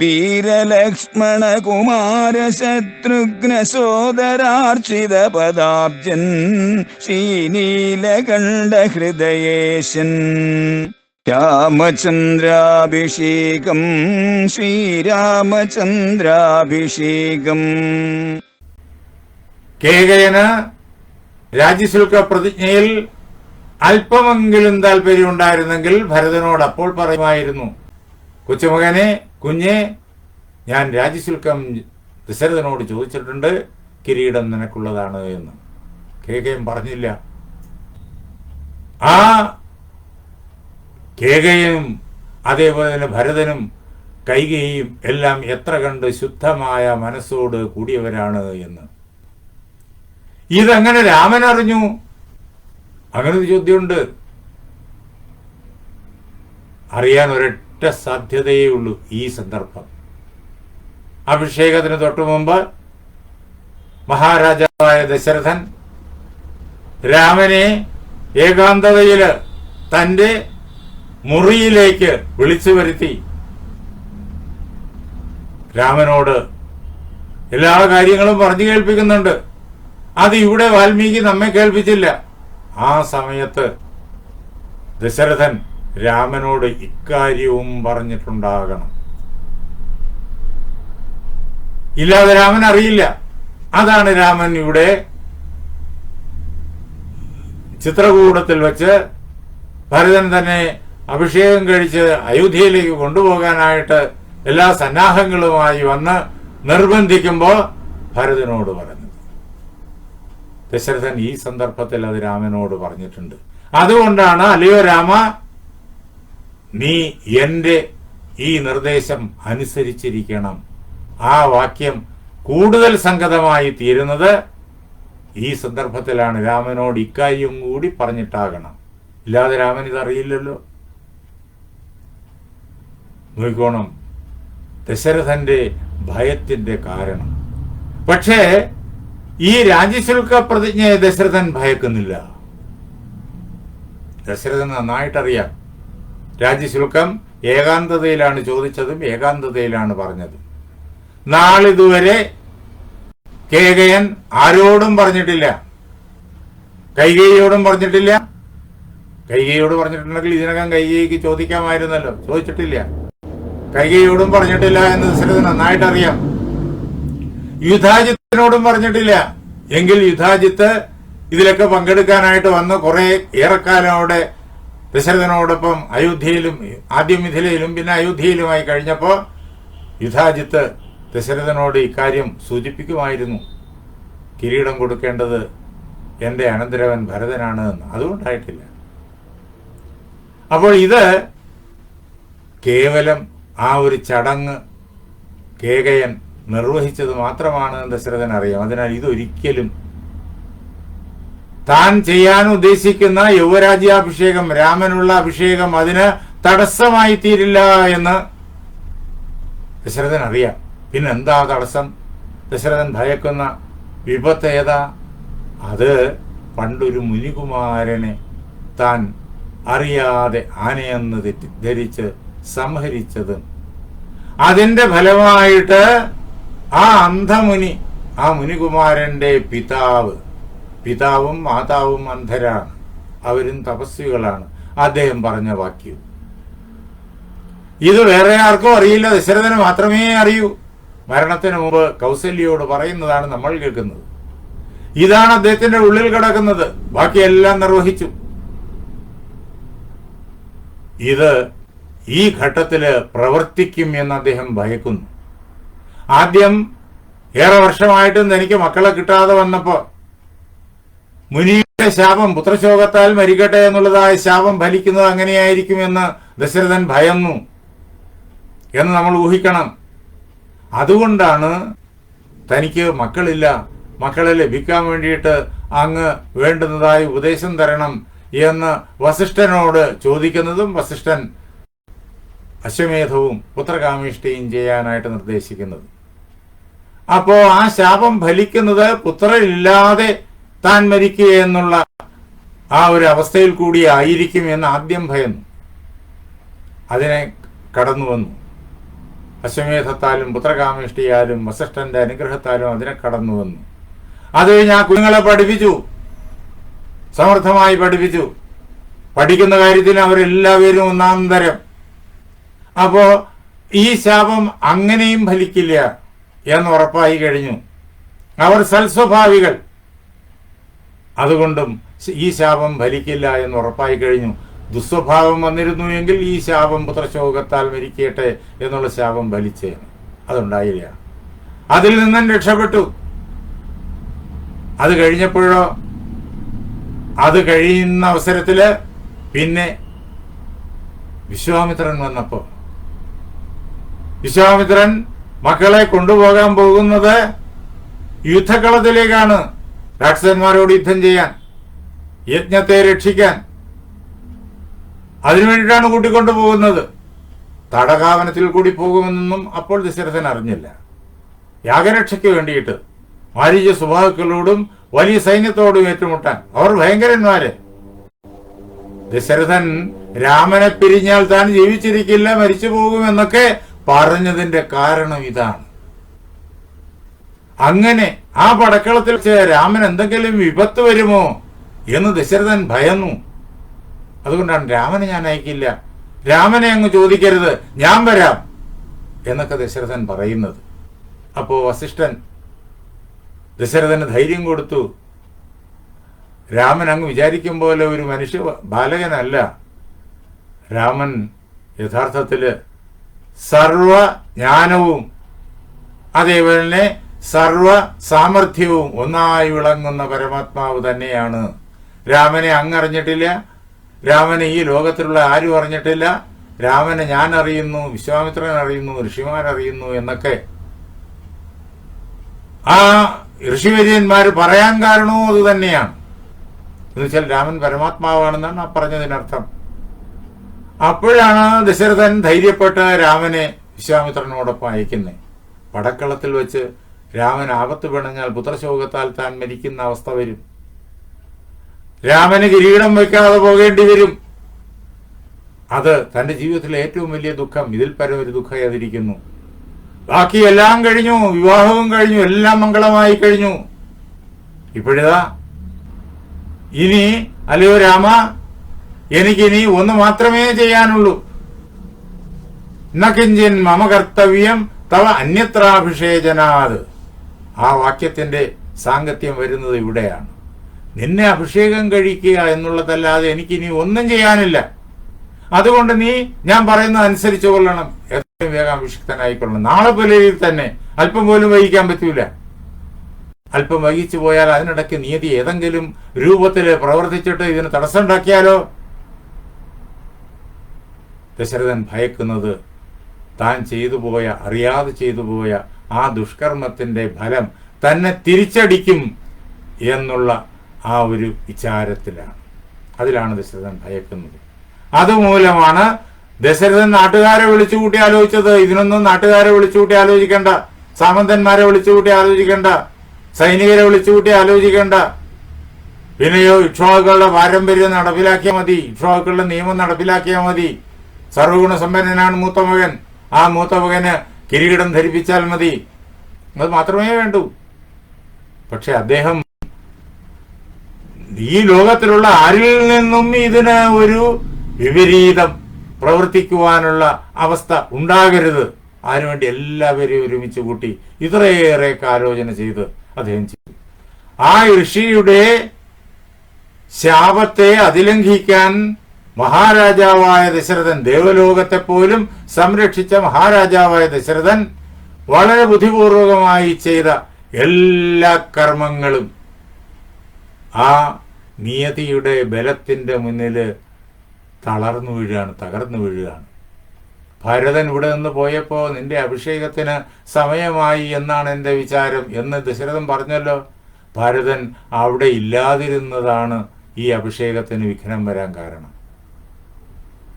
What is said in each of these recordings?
വീരലക്ഷ്മണ കുമാര ശത്രുഘ്ന സോദരാർച്ചിത പദാബ്ജൻ ശ്രീനീലകണ്ഠ ഹൃദയേശൻ രാമചന്ദ്രാഭിഷേകം ശ്രീരാമചന്ദ്രാഭിഷേകം. കേകയന് രാജ്യശുൽക്ക പ്രതിജ്ഞയിൽ അല്പമെങ്കിലും താല്പര്യമുണ്ടായിരുന്നെങ്കിൽ ഭരതനോട് അപ്പോൾ പറയുമായിരുന്നു കൊച്ചുമകനെ കുഞ്ഞെ ഞാൻ രാജ്യശുൽക്കം ദശരഥനോട് ചോദിച്ചിട്ടുണ്ട് കിരീടം നിനക്കുള്ളതാണ് എന്ന്. കേകയം പറഞ്ഞില്ല. ആ കേകയും അതേപോലെ തന്നെ ഭരതനും കൈകയും എല്ലാം എത്ര കണ്ട് ശുദ്ധമായ മനസ്സോട് കൂടിയവരാണ് എന്ന്. ഇതങ്ങനെ രാമൻ അറിഞ്ഞു. അങ്ങനെ ഒരു ചോദ്യമുണ്ട്. അറിയാൻ ഒരൊറ്റ സാധ്യതയേ ഉള്ളൂ ഈ സന്ദർഭം. അഭിഷേകത്തിന് തൊട്ടു മുമ്പ് മഹാരാജാവായ ദശരഥൻ രാമനെ ഏകാന്തതയിൽ തന്റെ മുറിയിലേക്ക് വിളിച്ചു വരുത്തി രാമനോട് എല്ലാ കാര്യങ്ങളും പറഞ്ഞു കേൾപ്പിക്കുന്നുണ്ട്. അത് ഇവിടെ വാൽമീകി നമ്മെ കേൾപ്പിച്ചില്ല. ആ സമയത്ത് ദശരഥൻ രാമനോട് ഇക്കാര്യവും പറഞ്ഞിട്ടുണ്ടാകണം. ഇല്ലാതെ രാമൻ അറിയില്ല. അതാണ് രാമൻ ഇവിടെ ചിത്രകൂടത്തിൽ വെച്ച് ഭരതൻ തന്നെ അഭിഷേകം കഴിച്ച് അയോധ്യയിലേക്ക് കൊണ്ടുപോകാനായിട്ട് എല്ലാ സന്നാഹങ്ങളുമായി വന്ന് നിർബന്ധിക്കുമ്പോൾ ഭരതനോട് പറഞ്ഞത് ദശരഥൻ ഈ സന്ദർഭത്തിൽ അത് രാമനോട് പറഞ്ഞിട്ടുണ്ട്. അതുകൊണ്ടാണ് അലിയോ രാമ നീ എന്റെ ഈ നിർദ്ദേശം അനുസരിച്ചിരിക്കണം. ആ വാക്യം കൂടുതൽ സംഗതമായി തീരുന്നത് ഈ സന്ദർഭത്തിലാണ്. രാമനോട് ഇക്കാര്യം കൂടി പറഞ്ഞിട്ടാകണം. ഇല്ലാതെ രാമൻ ഇതറിയില്ലല്ലോ. നോക്കോണം ദശരഥന്റെ ഭയത്തിന്റെ കാരണം. പക്ഷേ ഈ രാജ്യശുൽക്ക പ്രതിജ്ഞയെ ദശരഥൻ ഭയക്കുന്നില്ല. ദശരഥൻ നന്നായിട്ടറിയാം. രാജ്യശുൽക്കം ഏകാന്തതയിലാണ് ചോദിച്ചതും ഏകാന്തതയിലാണ് പറഞ്ഞതും. നാളിതുവരെ കേകയൻ ആരോടും പറഞ്ഞിട്ടില്ല. കൈകേയോടും പറഞ്ഞിട്ടില്ല. കൈകേയോട് പറഞ്ഞിട്ടുണ്ടെങ്കിൽ ഇതിനകം കൈകേയിക്ക് ചോദിക്കാമായിരുന്നല്ലോ. ചോദിച്ചിട്ടില്ല. കൈകേയോടും പറഞ്ഞിട്ടില്ല എന്ന് ദശരഥൻ നന്നായിട്ടറിയാം. യുദ്ധാജിത്തിനോടും പറഞ്ഞിട്ടില്ല. എങ്കിൽ യുദ്ധാജിത്ത് ഇതിലൊക്കെ പങ്കെടുക്കാനായിട്ട് വന്ന കുറെ ഏറെക്കാലം അവിടെ ദശരഥനോടൊപ്പം അയോധ്യയിലും ആദ്യം മിഥിലയിലും പിന്നെ അയോധ്യയിലുമായി കഴിഞ്ഞപ്പോൾ യുദ്ധാജിത്ത് ദശരഥനോട് ഇക്കാര്യം സൂചിപ്പിക്കുമായിരുന്നു. കിരീടം കൊടുക്കേണ്ടത് എന്റെ അനന്തരവൻ ഭരതനാണ് എന്ന്. അതുകൊണ്ടായിട്ടില്ല. അപ്പോൾ ഇത് കേവലം ആ ഒരു ചടങ്ങ് കേകയൻ നിർവഹിച്ചത് മാത്രമാണ് ദശരഥൻ അറിയാം അതിനാൽ ഇതൊരിക്കലും താൻ ചെയ്യാൻ ഉദ്ദേശിക്കുന്ന യുവരാജ്യാഭിഷേകം രാമനുള്ള അഭിഷേകം അതിന് തടസ്സമായി തീരില്ല എന്ന് ദശരഥൻ അറിയാം. പിന്നെന്താ തടസ്സം? ദശരഥൻ ഭയക്കുന്ന വിപത്ത് ഏതാ? അത് പണ്ടൊരു മുനികുമാരനെ താൻ അറിയാതെ ആനയെന്ന് തെറ്റി ധരിച്ച് സംഹരിച്ചത്. അതിന്റെ ഫലമായിട്ട് ആ അന്ധമുനി ആ മുനികുമാരന്റെ പിതാവ് പിതാവും മാതാവും അന്ധരാണ്. അവരും തപസ്വികളാണ്. അദ്ദേഹം പറഞ്ഞ വാക്യം. ഇത് വേറെ ആർക്കും അറിയില്ല. ദശരഥന് മാത്രമേ അറിയൂ. മരണത്തിന് മുമ്പ് കൗസല്യോട് പറയുന്നതാണ് നമ്മൾ കേൾക്കുന്നത്. ഇതാണ് അദ്ദേഹത്തിന്റെ ഉള്ളിൽ കിടക്കുന്നത്. ബാക്കിയെല്ലാം നിർവഹിച്ചു. ഇത് ഈ ഘട്ടത്തിൽ പ്രവർത്തിക്കും എന്ന് അദ്ദേഹം ഭയക്കുന്നു. ആദ്യം ഏറെ വർഷമായിട്ടും എനിക്ക് മക്കളെ കിട്ടാതെ വന്നപ്പോ മുനിയുടെ ശാപം പുത്രശോകത്താൽ മരിക്കട്ടെ എന്നുള്ളതായ ശാപം ഫലിക്കുന്നത് അങ്ങനെയായിരിക്കുമെന്ന് ദശരഥൻ ഭയന്നു എന്ന് നമ്മൾ ഊഹിക്കണം. അതുകൊണ്ടാണ് തനിക്ക് മക്കളില്ല. മക്കളെ ലഭിക്കാൻ വേണ്ടിയിട്ട് അങ്ങ് വേണ്ടുന്നതായി ഉപദേശം തരണം എന്ന് വസിഷ്ഠനോട് ചോദിക്കുന്നതും വസിഷ്ഠൻ അശ്വമേധവും പുത്രകാമിഷ്ഠയും ചെയ്യാനായിട്ട് നിർദ്ദേശിക്കുന്നത്. അപ്പോ ആ ശാപം ഫലിക്കുന്നത് പുത്രരില്ലാതെ താൻ മരിക്കുക എന്നുള്ള ആ ഒരു അവസ്ഥയിൽ കൂടി ആയിരിക്കും എന്ന് ആദ്യം ഭയന്നു. അതിനെ കടന്നു വന്നു. അശ്വമേധത്താലും പുത്രകാമിഷ്ടിയാലും വസിഷ്ഠന്റെ അനുഗ്രഹത്താലും അതിനെ കടന്നു വന്നു. അത് ആ കുഞ്ഞുങ്ങളെ പഠിപ്പിച്ചു. സമർത്ഥമായി പഠിപ്പിച്ചു. പഠിക്കുന്ന കാര്യത്തിൽ അവരെല്ലാവരും ഒന്നാം തരം. അപ്പോ ഈ ശാപം അങ്ങനെയും ഫലിക്കില്ല എന്ന് ഉറപ്പായി കഴിഞ്ഞു. അവർ സൽസ്വഭാവികൾ. അതുകൊണ്ടും ഈ ശാപം ഫലിക്കില്ല എന്ന് ഉറപ്പായി കഴിഞ്ഞു. ദുസ്വഭാവം വന്നിരുന്നു എങ്കിൽ ഈ ശാപം പുത്രശോകത്താൽ മരിക്കട്ടെ എന്നുള്ള ശാപം ഫലിച്ചേന്. അതുണ്ടായില്ല. അതിൽ നിന്നും രക്ഷപ്പെട്ടു. അത് കഴിഞ്ഞപ്പോഴോ? അത് കഴിയുന്ന അവസരത്തിൽ പിന്നെ വിശ്വാമിത്രൻ വന്നപ്പോ. വിശ്വാമിത്രൻ മക്കളെ കൊണ്ടുപോകാൻ പോകുന്നത് യുദ്ധക്കളത്തിലേക്കാണ്. രാക്ഷസന്മാരോട് യുദ്ധം ചെയ്യാൻ യജ്ഞത്തെ രക്ഷിക്കാൻ. അതിനുവേണ്ടിയിട്ടാണ് കൂട്ടിക്കൊണ്ടുപോകുന്നത് കൂട്ടിക്കൊണ്ടു പോകുന്നത്. തടകാവനത്തിൽ കൂടി പോകുമെന്നൊന്നും അപ്പോൾ ദശരഥൻ അറിഞ്ഞില്ല. യാഗരക്ഷയ്ക്ക് വേണ്ടിയിട്ട് മാരീച സ്വഭാവക്കളോടും വലിയ സൈന്യത്തോടും ഏറ്റുമുട്ടാൻ അവർ ഭയങ്കരന്മാര്. ദശരഥൻ രാമനെ പിരിഞ്ഞാൽ താൻ ജീവിച്ചിരിക്കില്ല മരിച്ചു പോകുമെന്നൊക്കെ പറഞ്ഞതിന്റെ കാരണം ഇതാണ്. അങ്ങനെ ആ പടക്കളത്തിൽ രാമൻ എന്തെങ്കിലും വിപത്ത് വരുമോ എന്ന് ദശരഥൻ ഭയന്നു. അതുകൊണ്ടാണ് രാമനെ ഞാൻ അയക്കില്ല. രാമനെ അങ്ങ് ചോദിക്കരുത്. ഞാൻ വരാം എന്നൊക്കെ ദശരഥൻ പറയുന്നത്. അപ്പോ വസിഷ്ഠൻ ദശരഥന് ധൈര്യം കൊടുത്തു. രാമൻ അങ്ങ് വിചാരിക്കും പോലെ ഒരു മനുഷ്യ ബാലകനല്ല. രാമൻ യഥാർത്ഥത്തിൽ സർവ ജ്ഞാനവും അതേപോലെ സർവ സാമർഥ്യവും ഒന്നായി വിളങ്ങുന്ന പരമാത്മാവ് തന്നെയാണ്. രാമനെ അങ്ങറിഞ്ഞിട്ടില്ല. രാമനെ ഈ ലോകത്തിലുള്ള ആരും അറിഞ്ഞിട്ടില്ല. രാമനെ ഞാൻ അറിയുന്നു വിശ്വാമിത്രൻ അറിയുന്നു ഋഷിമാർ അറിയുന്നു എന്നൊക്കെ. ആ ഋഷിവര്യന്മാർ പറയാൻ കാരണവും അത് തന്നെയാണ്. എന്നുവെച്ചാൽ രാമൻ പരമാത്മാവാണെന്നാണ് ആ പറഞ്ഞതിനർത്ഥം. അപ്പോഴാണ് ദശരഥൻ ധൈര്യപ്പെട്ട് രാമനെ വിശ്വാമിത്രനോടൊപ്പം അയക്കുന്നത്. പടക്കളത്തിൽ വെച്ച് രാമൻ ആപത്ത് പിണഞ്ഞാൽ പുത്രശോകത്താൽ താൻ മരിക്കുന്ന അവസ്ഥ വരും. രാമന് കിരീടം വെക്കാതെ പോകേണ്ടി വരും. അത് തന്റെ ജീവിതത്തിലെ ഏറ്റവും വലിയ ദുഃഖം. ഇതിൽ പരം ഒരു ദുഃഖം ഏതിരിക്കുന്നു ബാക്കി എല്ലാം കഴിഞ്ഞു. വിവാഹവും കഴിഞ്ഞു. എല്ലാം മംഗളമായി കഴിഞ്ഞു. ഇപ്പോഴിതാ ഇനി അല്ലയോ രാമ എനിക്കിനി ഒന്ന് മാത്രമേ ചെയ്യാനുള്ളൂ. നകിഞ്ചിൻ മമ കർത്തവ്യം തവ അന്യത്രാഭിഷേചനാത്. ആ വാക്യത്തിന്റെ സാങ്കത്യം വരുന്നത് ഇവിടെയാണ്. നിന്നെ അഭിഷേകം കഴിക്കുക എന്നുള്ളതല്ലാതെ എനിക്ക് എനിക്കിനി ഒന്നും ചെയ്യാനില്ല. അതുകൊണ്ട് നീ ഞാൻ പറയുന്നത് അനുസരിച്ച് കൊള്ളണം എത്രയും വേഗം അഭിഷിക്തനായിക്കൊള്ളണം. നാളെ പുലരിയിൽ തന്നെ അല്പം പോലും വഹിക്കാൻ പറ്റൂല. അല്പം വഹിച്ചു പോയാൽ അതിനിടയ്ക്ക് നീതി ഏതെങ്കിലും രൂപത്തിൽ പ്രവർത്തിച്ചിട്ട് ഇതിന് തടസ്സം ഉണ്ടാക്കിയാലോ ദശരഥൻ ഭയക്കുന്നത് താൻ ചെയ്തു പോയ അറിയാതെ ചെയ്തു പോയ ആ ദുഷ്കർമ്മത്തിന്റെ ഫലം തന്നെ തിരിച്ചടിക്കും എന്നുള്ള ആ ഒരു വിചാരത്തിലാണ്. അതിലാണ് ദശരഥൻ ഭയക്കുന്നത്. അതുമൂലമാണ് ദശരഥൻ നാട്ടുകാരെ വിളിച്ചുകൂട്ടി ആലോചിച്ചത്. ഇതിനൊന്നും നാട്ടുകാരെ വിളിച്ചുകൂട്ടി ആലോചിക്കേണ്ട. സാമന്തന്മാരെ വിളിച്ചുകൂട്ടി ആലോചിക്കേണ്ട. സൈനികരെ വിളിച്ചുകൂട്ടി ആലോചിക്കേണ്ട. പിന്നെയോ ഇക്ഷ്വാക്കളുടെ പാരമ്പര്യം നടപ്പിലാക്കിയാൽ മതി. ഇക്ഷ്വാക്കളുടെ നിയമം നടപ്പിലാക്കിയാൽ മതി. സർവഗുണ സമ്പന്നനാണ് മകൻ ആ മൂത്ത മകന് കിരീടം ധരിപ്പിച്ചാൽ മതി. അത് മാത്രമേ വേണ്ടൂ. പക്ഷെ അദ്ദേഹം ഈ ലോകത്തിലുള്ള ആരിൽ നിന്നും ഇതിന് ഒരു വിപരീതം പ്രവർത്തിക്കുവാനുള്ള അവസ്ഥ ഉണ്ടാകരുത്. അതിനുവേണ്ടി എല്ലാവരെയും ഒരുമിച്ച് കൂട്ടി ഇത്രയേറെ ആലോചന ചെയ്ത് അദ്ദേഹം ചെയ്തു. ആ ഋഷിയുടെ ശാപത്തെ അതിലംഘിക്കാൻ മഹാരാജാവായ ദശരഥൻ ദേവലോകത്തെ പോലും സംരക്ഷിച്ച മഹാരാജാവായ ദശരഥൻ വളരെ ബുദ്ധിപൂർവകമായി ചെയ്ത എല്ലാ കർമ്മങ്ങളും ആ നിയതിയുടെ ബലത്തിന്റെ മുന്നിൽ തളർന്നു വീഴുകയാണ് തകർന്നു വീഴുകയാണ്. ഭരതൻ ഇവിടെ നിന്ന് പോയപ്പോൾ നിന്റെ അഭിഷേകത്തിന് സമയമായി എന്നാണ് എന്റെ വിചാരം എന്ന് ദശരഥൻ പറഞ്ഞല്ലോ. ഭരതൻ അവിടെ ഇല്ലാതിരുന്നതാണ് ഈ അഭിഷേകത്തിന് വിഘ്നം വരാൻ കാരണം.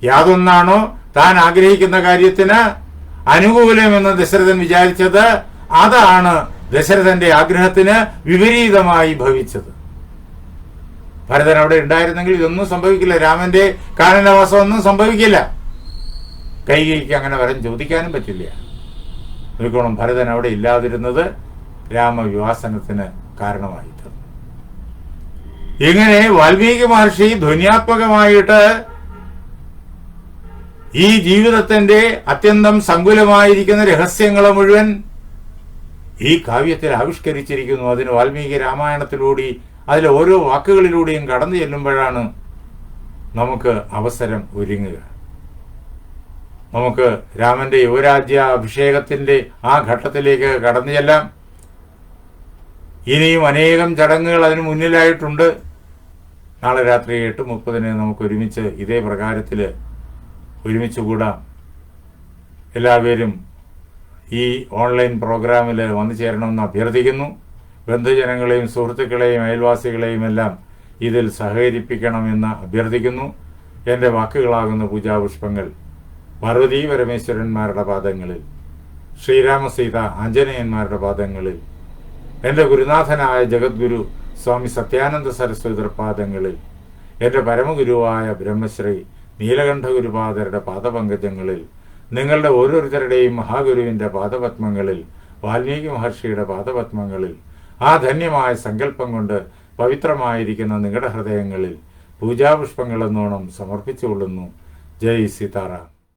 യാതൊന്നാണോ താൻ ആഗ്രഹിക്കുന്ന കാര്യത്തിന് അനുകൂലമെന്ന് ദശരഥൻ വിചാരിച്ചത്? അതാണ് ദശരഥന്റെ ആഗ്രഹത്തിന് വിപരീതമായി ഭവിച്ചത്. ഭരതൻ അവിടെ ഉണ്ടായിരുന്നെങ്കിൽ ഇതൊന്നും സംഭവിക്കില്ല. രാമന്റെ കാനനവാസം ഒന്നും സംഭവിക്കില്ല. കൈകൈക്ക് അങ്ങനെ വരം ചോദിക്കാനും പറ്റില്ല. നോക്കണം ഭരതൻ അവിടെ ഇല്ലാതിരുന്നത് രാമവിവാസനത്തിന് കാരണമായി ഇങ്ങനെ വാൽമീകി മഹർഷി ധ്വന്യാത്മകമായിട്ട് ഈ ജീവിതത്തിന്റെ അത്യന്തം സങ്കുലമായിരിക്കുന്ന രഹസ്യങ്ങളെ മുഴുവൻ ഈ കാവ്യത്തിൽ ആവിഷ്കരിച്ചിരിക്കുന്നു. അതിന് വാൽമീകി രാമായണത്തിലൂടെ അതിലെ ഓരോ വാക്കുകളിലൂടെയും കടന്നു ചെല്ലുമ്പോഴാണ് നമുക്ക് അവസരം ഒരുങ്ങുക. നമുക്ക് രാമന്റെ യുവരാജ്യ അഭിഷേകത്തിന്റെ ആ ഘട്ടത്തിലേക്ക് കടന്നു ചെല്ലാം. ഇനിയും അനേകം ചടങ്ങുകൾ അതിന് മുന്നിലായിട്ടുണ്ട്. നാളെ രാത്രി എട്ട് മുപ്പതിന് നമുക്ക് ഒരുമിച്ച് ഇതേ പ്രകാരത്തിൽ ഒരുമിച്ച് കൂടാം എല്ലാവരും ഈ ഓൺലൈൻ പ്രോഗ്രാമിൽ വന്നു ചേരണമെന്ന് അഭ്യർത്ഥിക്കുന്നു. ബന്ധുജനങ്ങളെയും സുഹൃത്തുക്കളെയും അയൽവാസികളെയും എല്ലാം ഇതിൽ സഹകരിപ്പിക്കണമെന്ന് അഭ്യർത്ഥിക്കുന്നു. എന്റെ വാക്കുകളാകുന്ന പൂജാപുഷ്പങ്ങൾ പാർവതീ പരമേശ്വരന്മാരുടെ പാദങ്ങളിൽ ശ്രീരാമസീത ആഞ്ജനേയന്മാരുടെ പാദങ്ങളിൽ എന്റെ ഗുരുനാഥനായ ജഗദ്ഗുരു സ്വാമി സത്യാനന്ദ സരസ്വതിയുടെ പാദങ്ങളിൽ എന്റെ പരമഗുരുവായ ബ്രഹ്മശ്രീ നീലകണ്ഠ ഗുരുപാദരുടെ പാദപങ്കജങ്ങളിൽ നിങ്ങളുടെ ഓരോരുത്തരുടെയും മഹാഗുരുവിന്റെ പാദപത്മങ്ങളിൽ വാൽമീകി മഹർഷിയുടെ പാദപത്മങ്ങളിൽ ആ ധന്യമായ സങ്കല്പം കൊണ്ട് പവിത്രമായിരിക്കുന്ന നിങ്ങളുടെ ഹൃദയങ്ങളിൽ പൂജാപുഷ്പങ്ങളെന്നോണം സമർപ്പിച്ചുകൊള്ളുന്നു. ജയ് സീതാറാം.